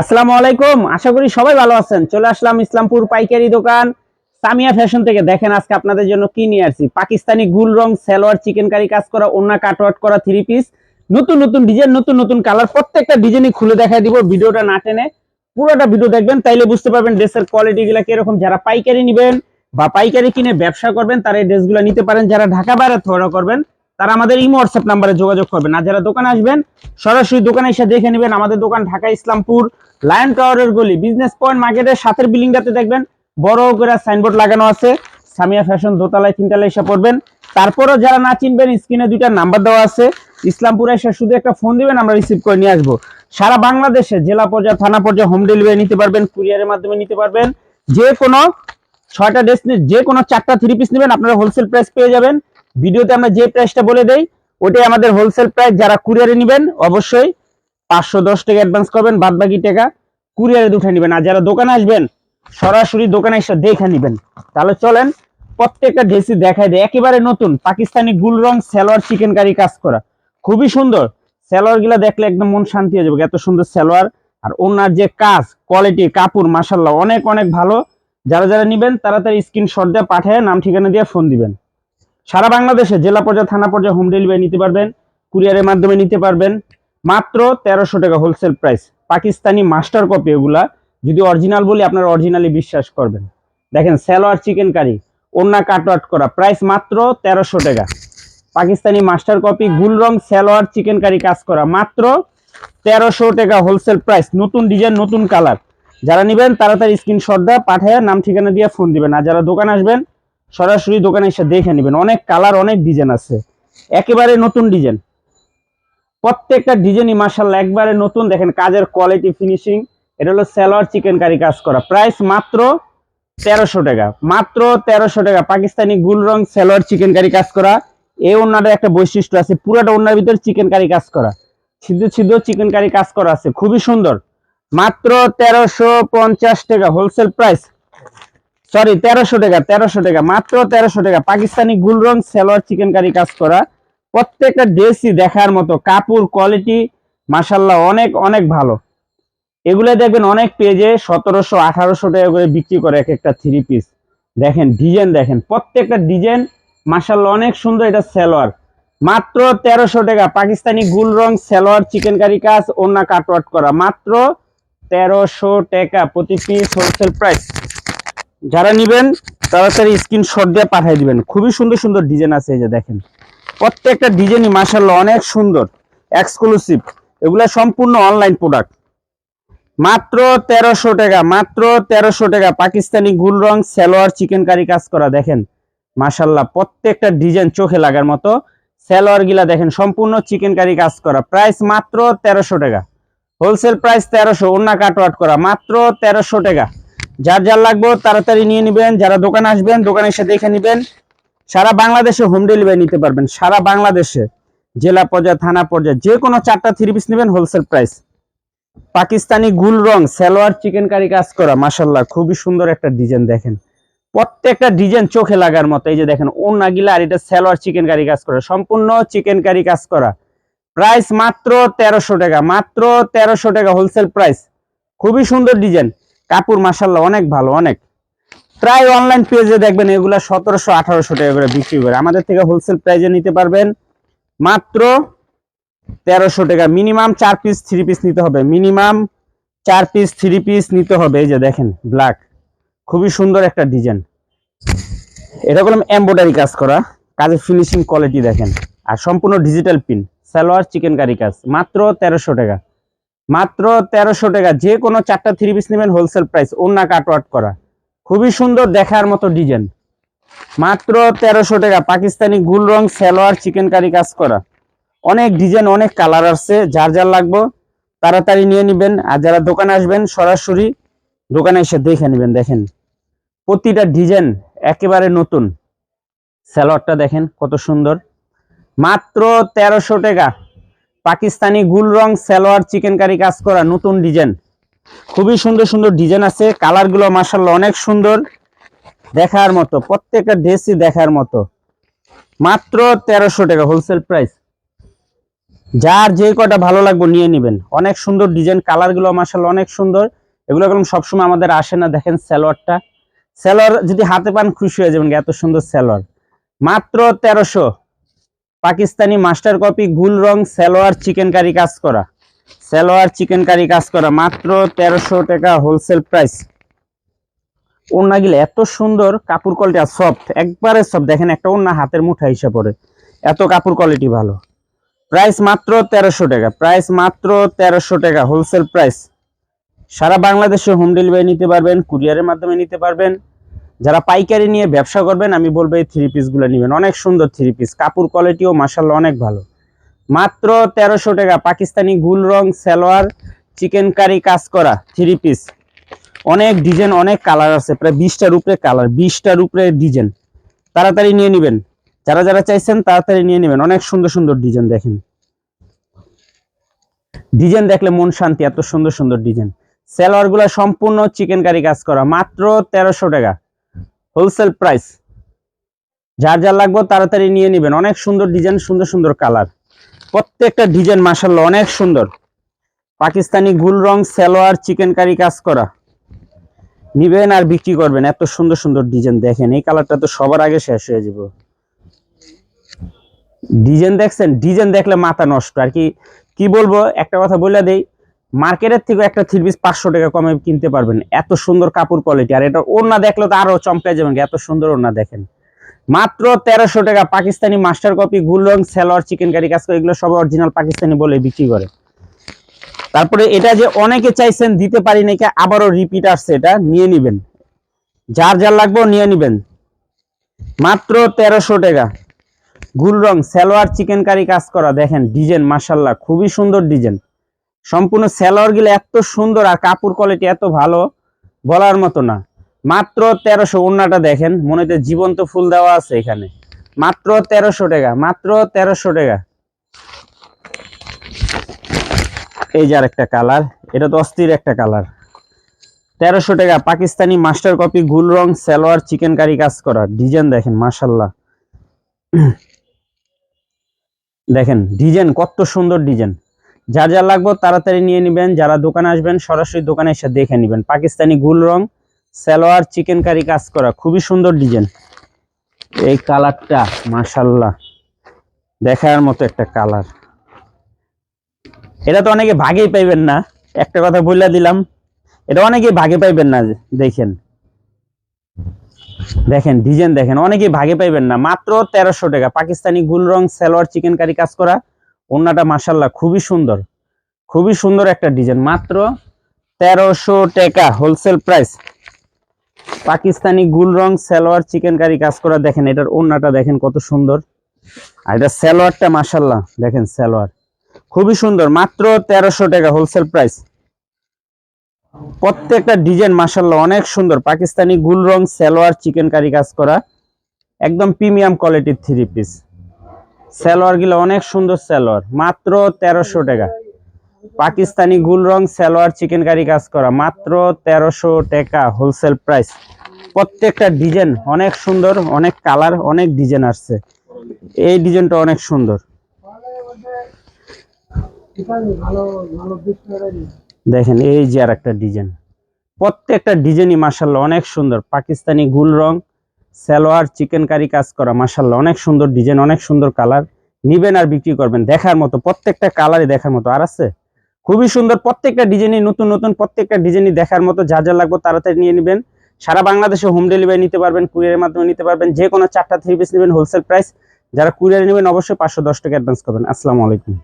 আসসালামু আলাইকুম, আশা করি সবাই ভালো আছেন। চলে আসলাম ইসলামপুর পাইকারি দোকান। সামিয়া ফ্যাশন থেকে দেখেন আজকে আপনাদের জন্য কি নিয়ে আসছি। পাকিস্তানি গুল রং, সালোয়ার চিকেন কারি কাজ করা ওন্না কাটওয়াট করা থ্রি পিস নতুন নতুন ডিজাইন নতুন নতুন কালার প্রত্যেকটা ডিজাইনই খুলে দেখা দিব, ভিডিওটা না টেনে। পুরোটা ভিডিও দেখবেন, তাইলে বুঝতে পারবেন ড্রেসের কোয়ালিটি গুলা কীরকম। যারা পাইকারি নেবেন বা পাইকারি কিনে ব্যবসা করবেন, তারা এই ড্রেসগুলো নিতে পারেন। যারা ঢাকা বাইরে থ্রো করবেন তারা আমাদের ইমো হোয়াটসঅ্যাপ নাম্বারে যোগাযোগ করবেন। আর যারা দোকানে আসবেন, সরাসরি দোকানে এসে দেখে নেবেন আমাদের দোকান ঢাকা ইসলামপুর লায়ন টাওয়ারের গলি। বিজনেস পয়েন্ট মার্কেটের সাথের বিল্ডিংটাতে দেখবেন, বড় করে সাইনবোর্ড লাগানো আছে। সামিয়া ফ্যাশন দোতলায় তিনতলায় এসে পড়বেন। তারপরও যারা না চিনবেন স্ক্রিনে দুইটা নাম্বার দেওয়া আছে। ইসলামপুরে এসে শুধু একটা ফোন দিবেন, আমরা রিসিভ করে নিয়ে আসব। সারা বাংলাদেশে জেলা পর্যায়ে, থানা পর্যায়ে হোম ডেলিভারি নিতে পারবেন কুরিয়ারের মাধ্যমে নিতে পারবেন। যে কোনো ছয়টা ড্রেস যে কোনো চারটা থ্রি পিস নেবেন, আপনারা হোলসেল প্রাইস পেয়ে যাবেন। ভিডিওতে আমরা যে প্রাইসটা বলে দেই, ওটাই আমাদের হোলসেল প্রাইস যারা কুরিয়ারে নেবেন, অবশ্যই পাঁচশো দশ টাকা অ্যাডভান্স করবেন বাদ বাকি টাকা কুরিয়ারে দুঠে নেবেন। আর যারা দোকানে আসবেন, সরাসরি দোকানে এসে দেখে নেবেন। তাহলে চলেন, প্রত্যেকটা ড্রেসই দেখায় দেয় একেবারে নতুন, পাকিস্তানি গুল রং সালোয়ার চিকেন কারি কাজ করা। খুবই সুন্দর। সালোয়ারগুলা দেখলে একদম মন শান্তি হয়ে যাবে। এত সুন্দর সালোয়ার। আর ওনার যে কাজ কোয়ালিটি কাপড় মাসাল্লাহ অনেক অনেক ভালো। যারা যারা নেবেন, তাড়াতাড়ি স্ক্রিনশট দিয়ে পাঠিয়ে নাম, ঠিকানা দিয়ে ফোন দিবেন। সারা বাংলাদেশে জেলা পর্যায়ে, থানা পর্যায়ে হোম ডেলিভারি নিতে পারবেন কুরিয়ারের মাধ্যমে নিতে পারবেন। মাত্র তেরোশো টাকা wholesale price Pakistani master copy এগুলা, যদি অরিজিনাল বলি, আপনারা অরিজিনালি বিশ্বাস করবেন। দেখেন স্যালোয়ার চিকেন কারি ওন্না কাটওয়াট করা প্রাইস মাত্র তেরোশো টাকা। পাকিস্তানি মাস্টার কপি গুল রং স্যালোয়ার চিকেন কারি কাজ করা, মাত্র তেরোশো টাকা হোলসেল প্রাইস নতুন ডিজাইন নতুন কালার যারা নেবেন, তাড়াতাড়ি স্ক্রিনশট দেওয়া পাঠায়, নাম ঠিকানা দিয়ে ফোন দিবেন। আর যারা দোকান আসবেন সরাসরি দোকানে এসে দেখে নেবেন। অনেক কালার অনেক ডিজাইন আছে। একেবারে নতুন ডিজাইন প্রত্যেকটা ডিজাইনই মার্শাল্লাহ একবারে নতুন। দেখেন কাজের কোয়ালিটি ফিনিশিং এটা হলো স্যালোয়ার চিকেন কারি কাজ করা। প্রাইস মাত্র তেরোশো টাকা। মাত্র তেরোশো টাকা। পাকিস্তানি গুল রং সালোয়ার চিকেন কারি কাজ করা। এই ওনার একটা বৈশিষ্ট্য আছে। পুরোটা ওনার ভিতরে চিকেন কারি কাজ করা। ছিদ্র ছিদ্র চিকেন কারি কাজ করা আছে। খুবই সুন্দর। মাত্র তেরোশো পঞ্চাশ টাকা। হোলসেল প্রাইস সরি তেরোশো টাকা তেরোশো টাকা, মাত্র তেরোশো টাকা। পাকিস্তানি গুল রং সালোয়ার চিকেন কারি কাজ করা। প্রত্যেকটা ড্রেসই দেখার মতো, কাপড় কোয়ালিটি মাসাল্লাহ অনেক অনেক ভালো। এগুলো দেখবেন অনেক পেজে সতেরোশো, আঠারোশো টাকা করে বিক্রি করে এক একটা থ্রি পিস দেখেন ডিজাইন দেখেন, প্রত্যেকটা ডিজাইন মাসাল্লাহ অনেক সুন্দর এটা সালোয়ার মাত্র তেরোশো টাকা, পাকিস্তানি গুল রং সালোয়ার চিকেন কারি কাজ ওনা কাটওয়াট করা। মাত্র তেরোশো টাকা প্রতি পিস হোলসেল প্রাইস যারা নিবেন তাড়াতাড়ি স্ক্রিনশট দিয়ে পাঠিয়ে দিবেন। খুবই সুন্দর সুন্দর ডিজাইন আছে এই যে দেখেন। প্রত্যেকটা ডিজাইনই মাসাল্লাহ অনেক সুন্দর এক্সক্লুসিভ এগুলা সম্পূর্ণ অনলাইন প্রোডাক্ট মাত্র তেরোশো টাকা, মাত্র তেরোশো টাকা। পাকিস্তানি গুল রং, সালোয়ার চিকেন কারি কাজ করা, দেখেন। মাসাল্লাহ প্রত্যেকটা ডিজাইন চোখে লাগার মতো। সালোয়ার গিলা দেখেন, সম্পূর্ণ চিকেন কারি কাজ করা। প্রাইস মাত্র তেরোশো টাকা। হোলসেল প্রাইস তেরোশো অন্য কাটওয়াট করা, মাত্র তেরোশো টাকা। যার যার লাগবে তাড়াতাড়ি নিয়ে নেবেন, যারা দোকানে আসবেন, দোকানে এসে দেখে নেবেন। সারা বাংলাদেশে হোম ডেলিভারি নিতে পারবেন, সারা বাংলাদেশে। জেলা পর্যায়ে, থানা পর্যায়ে, যে কোনো চারটা থ্রি পিস নেবেন হোলসেল প্রাইস পাকিস্তানি গুল রং, সালোয়ার চিকেন কারি কাজ করা মাসাল্লাহ খুবই সুন্দর একটা ডিজাইন দেখেন। প্রত্যেকটা ডিজাইন চোখে লাগার মতো, এই যে দেখেন ওনা গিলা আর এটা সালোয়ার চিকেন কারি কাজ করা, সম্পূর্ণ চিকেন কারি কাজ করা। প্রাইস মাত্র তেরোশো টাকা, মাত্র তেরোশো টাকা হোলসেল প্রাইস খুবই সুন্দর ডিজাইন কাপড় মাসাল্লাহ অনেক ভালো, অনেক। প্রায় অনলাইন পেজে দেখবেন এগুলা সতেরোশো, আঠারোশো টাকা করে বিক্রি করে। আমাদের থেকে হোলসেল প্রাইজে নিতে পারবেন মাত্র তেরোশো টাকা। মিনিমাম চার পিস থ্রি পিস নিতে হবে। মিনিমাম চার পিস থ্রি পিস নিতে হবে। এই যে দেখেন ব্ল্যাক খুবই সুন্দর একটা ডিজাইন এটা করলাম এম্ব্রয়ডারি কাজ করা। কাজের ফিনিশিং কোয়ালিটি দেখেন। আর সম্পূর্ণ digital pin salwar chikankari কাজ। মাত্র তেরোশো টাকা। মাত্র তেরোশো টাকা। যে কোনো চারটা থ্রি পিস নেবেন হোলসেল প্রাইস ওনা কাটওয়াট করা। খুবই সুন্দর দেখার মতো ডিজাইন মাত্র তেরোশো টাকা। পাকিস্তানি গুল রং, সালোয়ার চিকেন কারি কাজ করা। অনেক ডিজাইন অনেক কালার আসছে। যার যার লাগবে, তাড়াতাড়ি নিয়ে নেবেন। আর যারা দোকানে আসবেন, সরাসরি দোকানে এসে দেখে নেবেন, দেখেন। প্রতিটা ডিজাইন একেবারে নতুন। স্যালোয়ারটা দেখেন কত সুন্দর। মাত্র তেরোশো টাকা। পাকিস্তানি গুল রং, সালোয়ার, চিকেন কারি কাজ করা নতুন ডিজাইন। খুবই সুন্দর সুন্দর ডিজাইন আছে, কালারগুলো মাসাল্লাহ অনেক সুন্দর। দেখার মতো, প্রত্যেকটা ড্রেসই দেখার মতো। মাত্র তেরোশো টাকা হোলসেল প্রাইস যার যে কটা ভালো লাগবে নিয়ে নেবেন। অনেক সুন্দর ডিজাইন, কালারগুলো মাসাল্লাহ অনেক সুন্দর। এগুলো এখন সবসময় আমাদের আসে না, দেখেন স্যালোয়ারটা স্যালোয়ার যদি হাতে পান, খুশি হয়ে যাবেন এত সুন্দর স্যালোয়ার মাত্র তেরোশো। পাকিস্তানি মাস্টার কপি, গুল রং, সালোয়ার চিকেন কারি কাজ করা। সালোয়ার চিকেন কারি কাজ করা। মাত্র তেরোশো টাকা হোলসেল প্রাইস ওড়না গিলে এত সুন্দর, কাপড় কোয়ালিটি আর সফট একবারে সব দেখেন একটা ওড়না হাতের মুঠা হিসেবে পড়ে এত কাপড় কোয়ালিটি ভালো। প্রাইস মাত্র তেরোশো টাকা। প্রাইস মাত্র তেরোশো টাকা হোলসেল প্রাইস সারা বাংলাদেশে হোম ডেলিভারি নিতে পারবেন কুরিয়ারের মাধ্যমে নিতে পারবেন। যারা পাইকারি নিয়ে ব্যবসা করবেন, আমি বলব এই থ্রি পিসগুলো নেবেন। অনেক সুন্দর থ্রি পিস কাপড় কোয়ালিটিও মাসাল্লাহ অনেক ভালো। মাত্র তেরোশো টাকা। পাকিস্তানি গুল রং, সালোয়ার চিকেন কারি কাজ করা থ্রি পিস অনেক ডিজাইন অনেক কালার আছে। প্রায় বিশটার উপরে কালার বিশটার উপরে ডিজাইন তাড়াতাড়ি নিয়ে নেবেন। যারা যারা চাইছেন, তাড়াতাড়ি নিয়ে নেবেন। অনেক সুন্দর সুন্দর ডিজাইন দেখেন। ডিজাইন দেখলে মন শান্তি, এত সুন্দর সুন্দর ডিজাইন সালোয়ারগুলা সম্পূর্ণ চিকেন কারি কাজ করা। মাত্র তেরোশো টাকা। Wholesale price. যার যার লাগবে তাড়াতাড়ি নিয়ে নেবেন। অনেক সুন্দর ডিজাইন, সুন্দর সুন্দর কালার। প্রত্যেকটা ডিজাইন মাসাল্লাহ অনেক সুন্দর। পাকিস্তানি গুল রং, সালোয়ার, চিকেন কারি কাজ করা। নিবেন আর বিক্রি করবেন। এত সুন্দর সুন্দর ডিজাইন দেখেন। এই কালারটা তো সবার আগে শেষ হয়ে যাব। ডিজাইন দেখছেন? ডিজাইন দেখলে মাথা নষ্ট। আর কি কি বলব? একটা কথা বলে দেই। মার্কেটের থেকে একটা থ্রি পিস পাঁচশো টাকা কমে কিনতে পারবেন। এত সুন্দর কাপড় কোয়ালিটি আর এটা ওড়না দেখলে তো আরও চমকে যাবেন এত সুন্দর ওড়না দেখেন। মাত্র তেরোশো টাকা পাকিস্তানি মাস্টার কপি গুল রং সালোয়ার চিকেন কারি কাজ করে এগুলো সব অরিজিনাল পাকিস্তানি বলে বিক্রি করে। তারপরে এটা যে অনেকে চাইছেন, দিতে পারি নাকি আবারও রিপিট আসছে এটা, নিয়ে নিবেন। যার যার লাগবে নিয়ে নিবেন। মাত্র তেরোশো টাকা। গুল রং সালোয়ার চিকেন কারি কাজ করা দেখেন ডিজাইন মাসাল্লাহ খুবই সুন্দর ডিজাইন সম্পূর্ণ সালোয়ারগুলো এত সুন্দর আর কাপড় কোয়ালিটি এত ভালো বলার মতো না। মাত্র তেরোশো ওড়নাটা দেখেন, মনে হচ্ছে জীবন্ত ফুল দেওয়া আছে এখানে। মাত্র তেরোশো টাকা, মাত্র তেরোশো টাকা। এই যে একটা কালার, এটা তো অস্থির একটা কালার। তেরোশো টাকা, পাকিস্তানি মাস্টার কপি, গুল রং, সালোয়ার, চিকেন কারি কাজ করা। ডিজাইন দেখেন মাসাল্লাহ দেখেন, ডিজাইন কত সুন্দর ডিজাইন। যার যা লাগবে তাড়াতাড়ি নিয়ে নেবেন। যারা দোকানে আসবেন, সরাসরি দোকানে এসে দেখে নেবেন। পাকিস্তানি গুল রং, সালোয়ার চিকেন কারি কাজ করা। খুবই সুন্দর ডিজাইন এই কালারটা মাশাল্লাহ দেখার মতো একটা কালার। এটা তো অনেকে ভাগেই পাইবেন না। একটা কথা বলে দিলাম। এটা অনেকেই ভাগে পাইবেন না, দেখেন। দেখেন ডিজাইন দেখেন। অনেকেই ভাগে পাইবেন না। মাত্র তেরোশো টাকা। পাকিস্তানি গুল রং, সালোয়ার চিকেন কারি কাজ করা। ওনাটা মাসাল্লাহ খুবই সুন্দর। খুবই সুন্দর একটা ডিজাইন। মাত্র তেরোশো টাকা হোলসেল প্রাইস। পাকিস্তানি গুল রং সালোয়ার চিকেন কারি কাজ করা দেখেন, এটার ওন্নাটা দেখেন কত সুন্দর। আর এটা সালোয়ারটা মাসাল্লাহ দেখেন সালোয়ার। খুবই সুন্দর, মাত্র তেরোশো টাকা হোলসেল প্রাইস। প্রত্যেকটা ডিজাইন মাসাল্লাহ অনেক সুন্দর। পাকিস্তানি গুল রং সালোয়ার চিকেন কারি কাজ করা, একদম প্রিমিয়াম কোয়ালিটির থ্রি পিস। সালোয়ারগুলো অনেক সুন্দর সালোয়ার, মাত্র তেরোশো টাকা। পাকিস্তানি গুল রং সালোয়ার চিকেন কারি কাজ করা, মাত্র তেরোশো টাকা হোলসেল প্রাইস প্রত্যেকটা ডিজাইন অনেক সুন্দর, অনেক কালার অনেক ডিজাইন আসছে। এই ডিজাইনটা অনেক সুন্দর। দেখেন, এই যে আর একটা ডিজাইন প্রত্যেকটা ডিজাইনই মাসাল্লাহ অনেক সুন্দর, পাকিস্তানি গুল রং সালোয়ার, চিকেন কারি কাজ করা মাসাল্লাহ অনেক সুন্দর ডিজাইন অনেক সুন্দর কালার নিবেন আর বিক্রি করবেন, দেখার মতো, প্রত্যেকটা কালারই দেখার মতো, আর আছে? খুবই সুন্দর প্রত্যেকটা ডিজাইনই নতুন নতুন প্রত্যেকটা ডিজাইনই দেখার মতো, যা যা লাগবে তাড়াতাড়ি নিয়ে নেবেন। সারা বাংলাদেশে হোম ডেলিভারি নিতে পারবেন, কুরিয়ারের মাধ্যমে নিতে পারবেন, যে কোনো চারটা থ্রি পিস নেবেন হোলসেল প্রাইস যারা কুরিয়ারে নেবেন, অবশ্যই পাঁচশো দশ টাকা অ্যাডভান্স করবেন। আসসালামু আলাইকুম।